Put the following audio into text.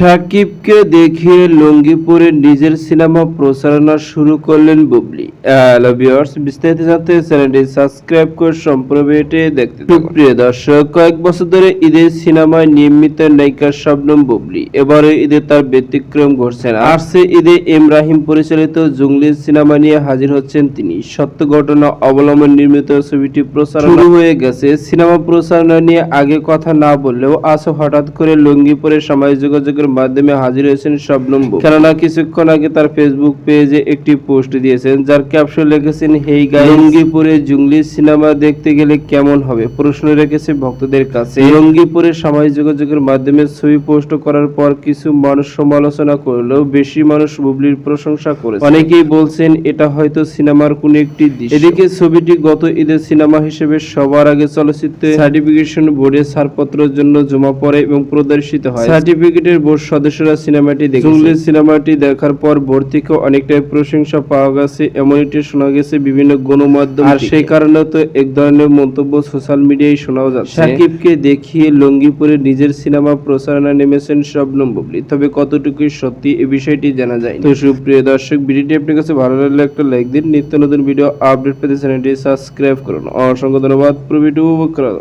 সাকিবকে দেখিয়ে লুঙ্গি পরে নিজের সিনেমা প্রচারণা শুরু করলেন বুবলি। হ্যালো বিস্তারিত জানতে চ্যানেলটি সাবস্ক্রাইব করে সম্পূর্ণ দেখতে প্রিয় দর্শক, কয়েক বছর ধরে ঈদের সিনেমায় নিয়মিত নায়িকা শবনম বুবলি। এবারে ঈদে তার ব্যতিক্রম ঘটছে না। আসছে ঈদে ইমরাহিম পরিচালিত জঙ্গলি সিনেমা নিয়ে হাজির হচ্ছেন তিনি। সত্য ঘটনা অবলম্বন নির্মিত ছবিটি প্রচারণা শুরু হয়ে গেছে। সিনেমা প্রচারণা নিয়ে আগে কথা না বললেও আজ হঠাৎ করে লুঙ্গি পরে সামাজিক যোগাযোগের মাধ্যমে হাজির হয়েছেন শবনম কেননা কিছুক্ষণ আগে তার ফেসবুক পেজে একটি পোস্ট দিয়েছেন, যার ক্যাপশন লিখেছেন হেই গাই লুঙ্গি পরে জঙ্গলি সিনেমা দেখতে গেলে কেমন হবে? প্রশ্ন রেখেছে ভক্তদের কাছে। লুঙ্গি সামাজিক যোগাযোগের মাধ্যমে ছবি পোস্ট করার পর কিছু মানুষ সমালোচনা করলেও বেশি মানুষ বুবলির প্রশংসা করেছে। অনেকেই বলছেন, এটা হয়তো সিনেমার কোন একটি দৃশ্য। এদিকে ছবিটি গত ঈদের সিনেমা হিসেবে সবার আগে চলচ্চিত্রে সার্টিফিকেশন বোর্ডে ছাড়পত্রের জন্য জমা পড়ে এবং প্রদর্শিত হয়। সার্টিফিকেটের বোর্ড সদস্যরা সিনেমাটি দেখে সিনেমাটি দেখার পর বোর্ড থেকে অনেকটাই প্রশংসা পাওয়া গেছে এমন এমনটি শোনা গেছে বিভিন্ন গণমাধ্যম। আর সেই কারণে তো এক ধরনের মন্তব্য সোশ্যাল মিডিয়ায় শোনাও যাচ্ছে। সাকিবকে দেখিয়ে লুঙ্গি পরে নিজের সিনেমা প্রচারণা নেমেছেন শবনম বুবলি। তবে কতটুকু সত্যি এই বিষয়টি জানা যায় তো সুপ্রিয় দর্শক ভিডিওটি আপনার কাছে ভালো লাগলে একটা লাইক দিন। নিত্য নতুন ভিডিও আপডেট পেতে চ্যানেলটি সাবস্ক্রাইব করুন। অসংখ্য ধন্যবাদ। পুরো ভিডিও উপভোগ করা